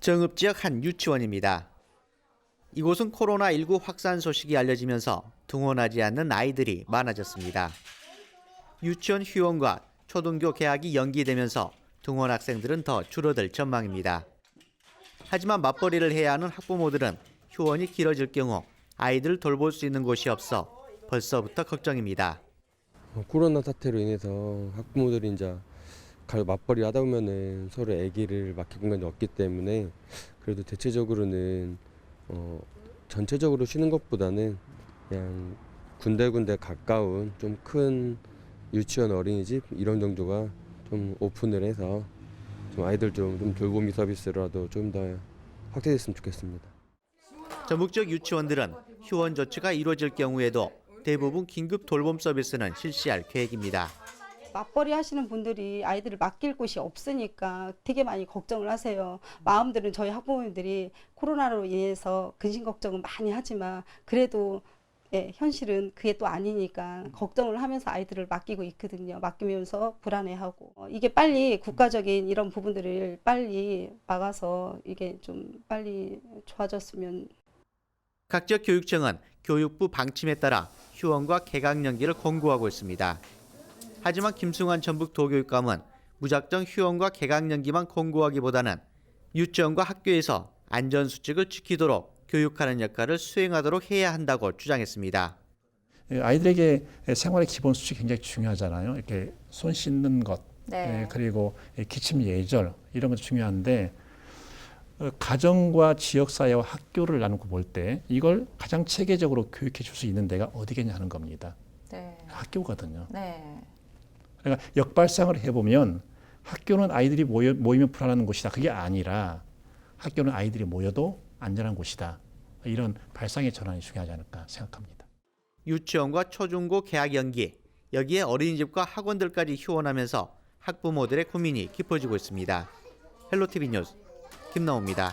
정읍 지역 한 유치원입니다. 이곳은 코로나19 확산 소식이 알려지면서 등원하지 않는 아이들이 많아졌습니다. 유치원 휴원과 초등교 개학이 연기되면서 등원 학생들은 더 줄어들 전망입니다. 하지만 맞벌이를 해야 하는 학부모들은 휴원이 길어질 경우 아이들을 돌볼 수 있는 곳이 없어 벌써부터 걱정입니다. 어, 코로나 사태로 인해서 학부모들이 이제 갈 맞벌이 하다 보면은 서로 아기를 맡길 공간이 없기 때문에 그래도 대체적으로는 어, 전체적으로 쉬는 것보다는 그냥 군데군데 가까운 좀 큰 유치원 어린이집 이런 정도가 좀 오픈을 해서 좀 아이들 좀, 좀 돌보미 서비스라도 좀 더 확대됐으면 좋겠습니다. 지역 유치원들은 휴원 조치가 이루어질 경우에도 대부분 긴급 돌봄 서비스는 실시할 계획입니다. 맞벌이 하시는 분들이 아이들을 맡길 곳이 없으니까 되게 많이 걱정을 하세요. 마음들은 저희 학부모님들이 코로나로 인해서 근심 걱정은 많이 하지만 그래도 예, 현실은 그게 또 아니니까 걱정을 하면서 아이들을 맡기고 있거든요. 맡기면서 불안해하고 어, 이게 빨리 국가적인 이런 부분들을 빨리 막아서 이게 좀 빨리 좋아졌으면 각 지역 교육청은 교육부 방침에 따라 휴원과 개강 연기를 권고하고 있습니다. 하지만 김승환 전북 도교육감은 무작정 휴원과 개강 연기만 권고하기보다는 유치원과 학교에서 안전 수칙을 지키도록 교육하는 역할을 수행하도록 해야 한다고 주장했습니다. 예, 아이들에게 생활의 기본 수칙이 굉장히 중요하잖아요. 이렇게 손 씻는 것, 네. 예, 그리고 기침 예절 이런 것도 중요한데 어, 가정과 지역 사회와 학교를 나누고 볼 때 이걸 가장 체계적으로 교육해 줄 수 있는 데가 어디겠냐 하는 겁니다. 네. 학교거든요. 네. 그러니까 역발상을 해보면 학교는 아이들이 모여, 모이면 불안한 곳이다. 그게 아니라 학교는 아이들이 모여도 안전한 곳이다. 이런 발상의 전환이 중요하지 않을까 생각합니다. 유치원과 초중고 개학 연기, 여기에 어린이집과 학원들까지 휴원하면서 학부모들의 고민이 깊어지고 있습니다. 헬로티비 뉴스 김나옵니다.